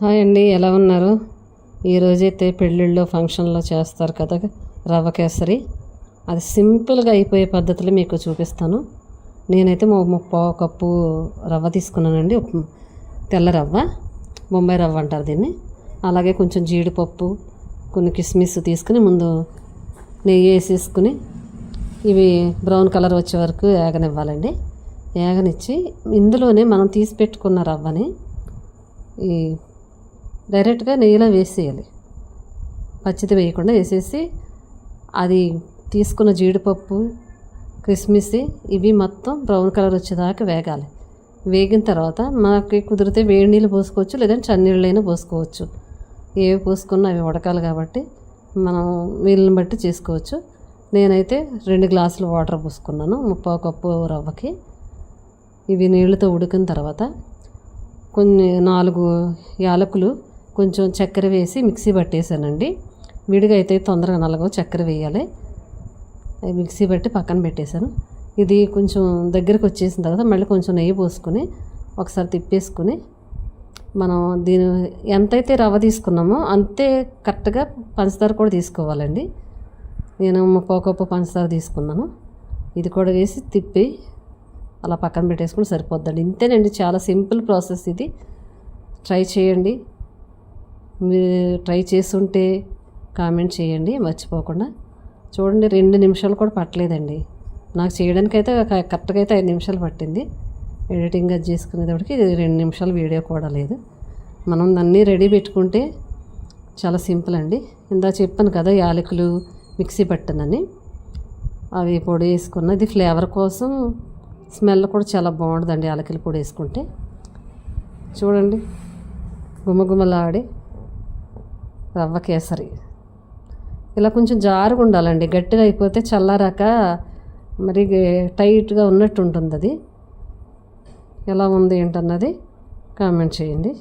Hi అండి ఎలా ఉన్నారు? ఈరోజైతే పెళ్ళిళ్ళు ఫంక్షన్లో చేస్తారు కదా రవ్వ కేసరి అది సింపుల్గా అయిపోయే పద్ధతులు మీకు చూపిస్తాను. నేనైతే మా పావు కప్పు రవ్వ తీసుకున్నానండి. తెల్ల రవ్వ బొంబాయి రవ్వ అంటారు దీన్ని. అలాగే కొంచెం జీడిపప్పు కొన్ని కిస్మిస్ తీసుకుని ముందు నెయ్యి వేసేసుకుని ఇవి బ్రౌన్ కలర్ వచ్చే వరకు ఏగనివ్వాలండి. ఏగనిచ్చి ఇందులోనే మనం తీసి పెట్టుకున్న రవ్వని ఈ డైరెక్ట్గా నెయ్యిలో వేసేయాలి. పచ్చిది వేయకుండా వేసేసి అది తీసుకున్న జీడిపప్పు కిస్మిస్ ఇవి మొత్తం బ్రౌన్ కలర్ వచ్చేదాకా వేగాలి. వేగిన తర్వాత మనకి కుదిరితే వేడి నీళ్ళు పోసుకోవచ్చు లేదంటే చన్నీళ్ళైనా పోసుకోవచ్చు. ఏవి పోసుకున్నా అవి ఉడకాలి కాబట్టి మనం వీళ్ళని బట్టి చేసుకోవచ్చు. నేనైతే రెండు గ్లాసులు వాటర్ పోసుకున్నాను ముప్పై కప్పు రవ్వకి. ఇవి నీళ్ళతో ఉడికిన తర్వాత కొన్ని నాలుగు యాలకులు కొంచెం చక్కెర వేసి మిక్సీ పట్టేశానండి విడిగా అయితే తొందరగా నలగో చక్కెర వేయాలి. మిక్సీ పట్టి పక్కన పెట్టేశాను. ఇది కొంచెం దగ్గరకు వచ్చేసిన తర్వాత మళ్ళీ కొంచెం నెయ్యి పోసుకొని ఒకసారి తిప్పేసుకుని మనం దీని ఎంతైతే రవ్వ తీసుకున్నామో అంతే కరెక్ట్గా పంచదార కూడా తీసుకోవాలండి. నేను పోకప్పు పంచదార తీసుకున్నాను. ఇది కూడా వేసి తిప్పి అలా పక్కన పెట్టేసుకుని సరిపోద్దండి. ఇంతేనండి చాలా సింపుల్ ప్రాసెస్ ఇది. ట్రై చేయండి. మీరు ట్రై చేస్తుంటే కామెంట్ చేయండి మర్చిపోకుండా. చూడండి రెండు నిమిషాలు కూడా పట్టలేదండి. నాకు చేయడానికైతే క- కరెక్ట్గా అయితే ఐదు నిమిషాలు పట్టింది. ఎడిటింగ్ అది చేసుకునేటప్పటికి రెండు నిమిషాలు వీడియో కూడా లేదు. మనం అన్నీ రెడీ పెట్టుకుంటే చాలా సింపుల్ అండి. ఇందా చెప్పాను కదా యాలకులు మిక్సీ పట్టనని. అవి పొడి వేసుకున్న ఇది ఫ్లేవర్ కోసం స్మెల్ కూడా చాలా బాగుంటుందండి యాలకుల పొడి వేసుకుంటే. చూడండి గుమగుమలాడి రవ్వ కేసరి ఇలా కొంచెం జారుగా ఉండాలండి. గట్టిగా అయిపోతే చల్లారాక మరి టైట్గా ఉన్నట్టు ఉంటుంది అది. ఎలా ఉంది ఏంటన్నది కామెంట్ చేయండి.